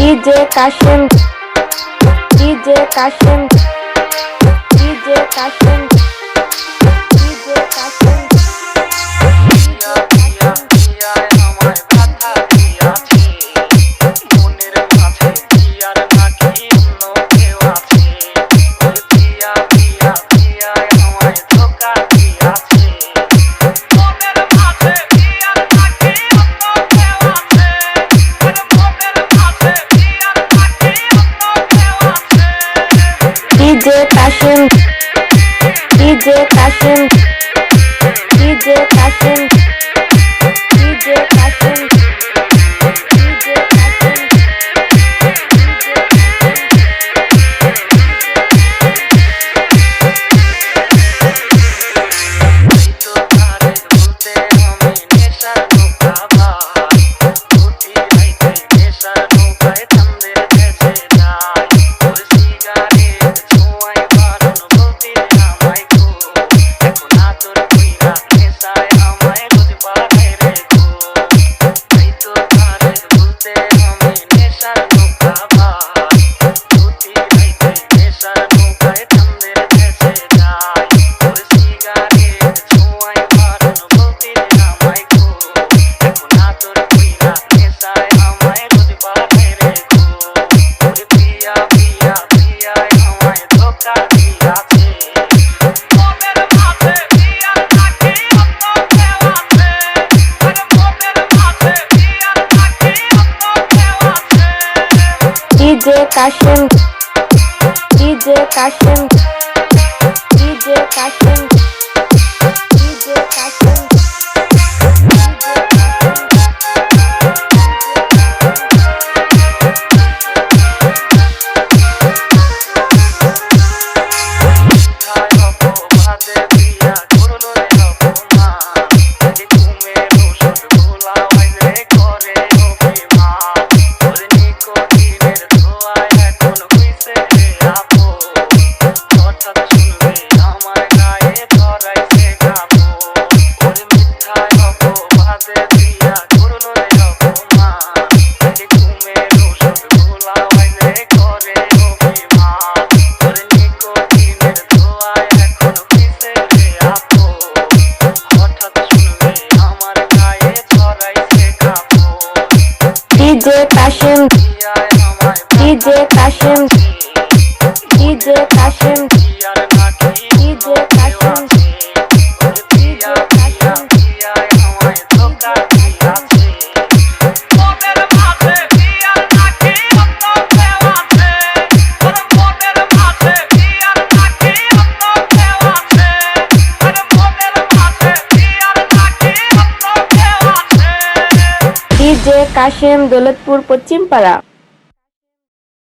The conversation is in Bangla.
DJ Kashem DJ Kashem DJ Kashem DJ Kashem DJ Kashem DJ Kashem DJ Kashem DJ Kashem DJ Kashem Kashem DJ Kashem DJ Kashem Kashem Daulatpur Paschimpara